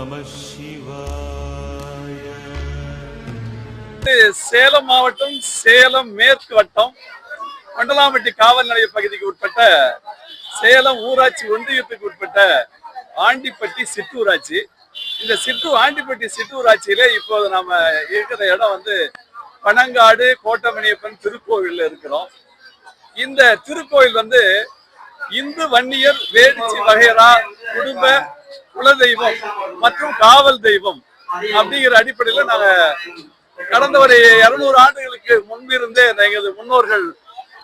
நம சேலம் மாவட்டம் சேலம் மேற்கு வட்டம் மண்டலாம்பட்டி காவல் நிலைய பகுதிக்கு உட்பட்ட சேலம் ஊராட்சி ஒன்றியத்துக்கு உட்பட்ட ஆண்டிப்பட்டி சிற்றூராட்சி இந்த சிற்றூர் ஆண்டிப்பட்டி சிற்றூராட்சியில இப்போது நாம இருக்கிற இடம் வந்து பனங்காடு கோட்டமணியப்பன் திருக்கோவில் இருக்கிறோம். இந்த திருக்கோயில் வந்து இந்து வன்னியர் வேடிச்சி வகையரா குடும்ப குலதெய்வம் மற்றும் காவல் தெய்வம் அப்படிங்கிற அடிப்படையில நாங்க கடந்த ஒரு இருநூறு ஆண்டுகளுக்கு முன்பிருந்தே எங்களது முன்னோர்கள்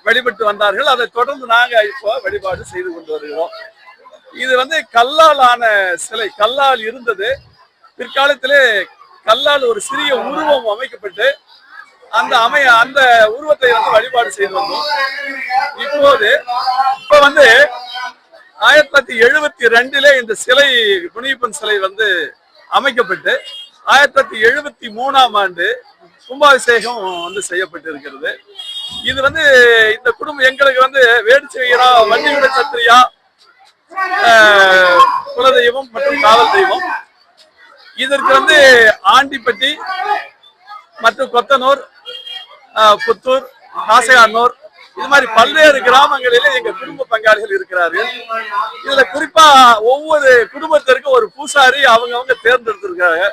வழிபட்டு வந்தார்கள். அதை தொடர்ந்து நாங்க இப்போ வழிபாடு செய்து கொண்டு வருகிறோம். இது வந்து கல்லால் ஆன சிலை. கல்லால் இருந்தது. பிற்காலத்திலே கல்லால் ஒரு சிறிய உருவம் அமைக்கப்பட்டு அந்த அமைய அந்த உருவத்தை வந்து வழிபாடு செய்து வந்தோம். இப்போது இப்ப வந்து ஆயிரத்தி தொள்ளாயிரத்தி எழுபத்தி ரெண்டுல இந்த சிலை முனியப்பன் சிலை வந்து அமைக்கப்பட்டு ஆயிரத்தி தொள்ளாயிரத்தி எழுபத்தி மூணாம் ஆண்டு கும்பாபிஷேகம் வந்து செய்யப்பட்டு இருக்கிறது இது வந்து இந்த குடும்பம் எங்களுக்கு வந்து வேடிச்சை வண்டியுட சத்திரியா குலதெய்வம் மற்றும் காவல் தெய்வம். இதற்கு வந்து ஆண்டிப்பட்டி மற்றும் கொத்தனூர் புத்தூர் காசையானூர் இது மாதிரி பல்வேறு கிராமங்களிலே எங்க குடும்ப பங்காளிகள் இருக்கிறார்கள். இதுல குறிப்பா ஒவ்வொரு குடும்பத்திற்கும் ஒரு பூசாரி அவங்கவங்க தேர்ந்தெடுத்திருக்காங்க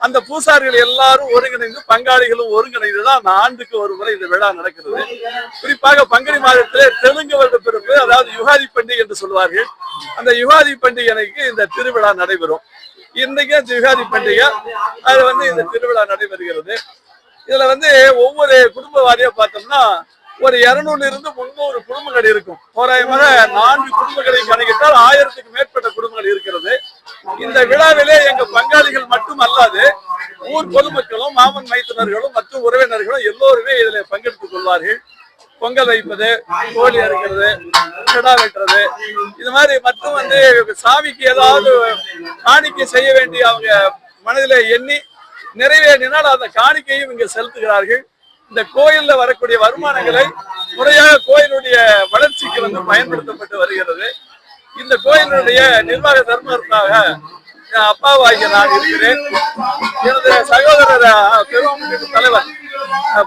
அந்த பூசாரிகள் எல்லாரும் ஒருங்கிணைந்து பங்காளிகளும் ஒருங்கிணைந்து தான் அந்த ஆண்டுக்கு ஒரு முறை இந்த விழா நடக்கிறது. குறிப்பாக பங்குனி மாதத்திலே தெலுங்கு வருட பிறப்பு அதாவது யுகாதி பண்டிகை என்று சொல்வார்கள். அந்த யுகாதி பண்டிகைக்கு இந்த திருவிழா நடைபெறும். இன்னைக்கு அந்த யுகாதி பண்டிகை. அது வந்து இந்த திருவிழா நடைபெறுகிறது. இதுல வந்து ஒவ்வொரு குடும்ப வாரியா பார்த்தோம்னா ஒரு இருநூறுல இருந்து முன்னூறு குடும்பங்கள் இருக்கும். தோராயமாக நான்கு குடும்பங்களை கணக்கிட்டால் ஆயிரத்துக்கு மேற்பட்ட குடும்பங்கள் இருக்கிறது. இந்த விழாவிலே எங்க பங்காளிகள் மட்டும் அல்லாது ஊர் பொதுமக்களும் மாமன் மைத்தினர்களும் மற்றும் உறவினர்களும் எல்லோருமே இதுல பங்கெடுத்துக் கொள்வார்கள். பொங்கல் வைப்பது கோழி அறுக்கிறது கிடா வெட்டுறது. இது மாதிரி மற்றும் வந்து சாமிக்கு ஏதாவது காணிக்கை செய்ய வேண்டிய அவங்க மனதில் எண்ணி நிறைவேறினால் அந்த காணிக்கையும் இங்கே செலுத்துகிறார்கள். இந்த கோயில்ல வரக்கூடிய வருமானங்களை முறையாக கோயிலுடைய வளர்ச்சிக்கு வந்து பயன்படுத்தப்பட்டு வருகிறது. இந்த கோயிலுடைய நிர்வாக தர்மத்தாக அப்பாவாகிய நான் இருக்கிறேன். எனது சகோதரர் அஹ், தலைவர்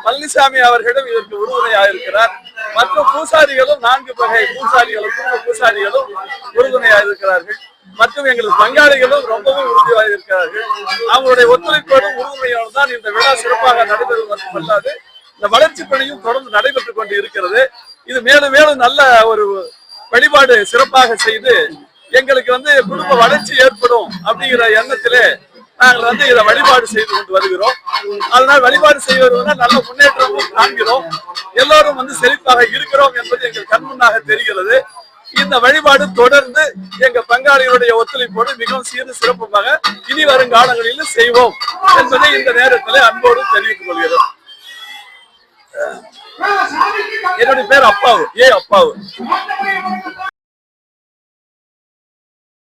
பழனிசாமி அவர்களிடம் இதற்கு உறுதுணையாக இருக்கிறார். மற்றும் பூசாரிகளும் நான்கு வகை பூசாரிகளும் குடும்ப பூசாரிகளும் உறுதுணையாக இருக்கிறார்கள். மற்றும் எங்களது பங்காளிகளும் ரொம்பவும் உறுதியாக இருக்கிறார்கள். அவங்களுடைய ஒத்துழைப்போடும் உறுதுணையோடு தான் இந்த விழா சிறப்பாக நடைபெறுவது மட்டுமல்லாது இந்த வளர்ச்சி பணியும் தொடர்ந்து நடைபெற்றுக் கொண்டு இருக்கிறது. இது மேலும் மேலும் நல்ல ஒரு வழிபாடு சிறப்பாக செய்து எங்களுக்கு வந்து குடும்ப வளர்ச்சி ஏற்படும் அப்படிங்கிற எண்ணத்திலே நாங்கள் வந்து இதை வழிபாடு செய்து கொண்டு வருகிறோம். அதனால் வழிபாடு செய்வதுனா நல்ல முன்னேற்றமும் காண்கிறோம். எல்லோரும் வந்து செழிப்பாக இருக்கிறோம் என்பது எங்கள் கண்முன்னாக தெரிகிறது. இந்த வழிபாடு தொடர்ந்து எங்க பங்காளிகளுடைய ஒத்துழைப்போடு மிகவும் சீர்ந்து சிறப்புமாக இனி வரும் காலங்களிலும் செய்வோம் என்பதை இந்த நேரத்தில் அன்போடு தெரிவித்துக் கொள்கிறோம். என்னுடைய பேர் அப்பாவு. ஏ அப்பாவு.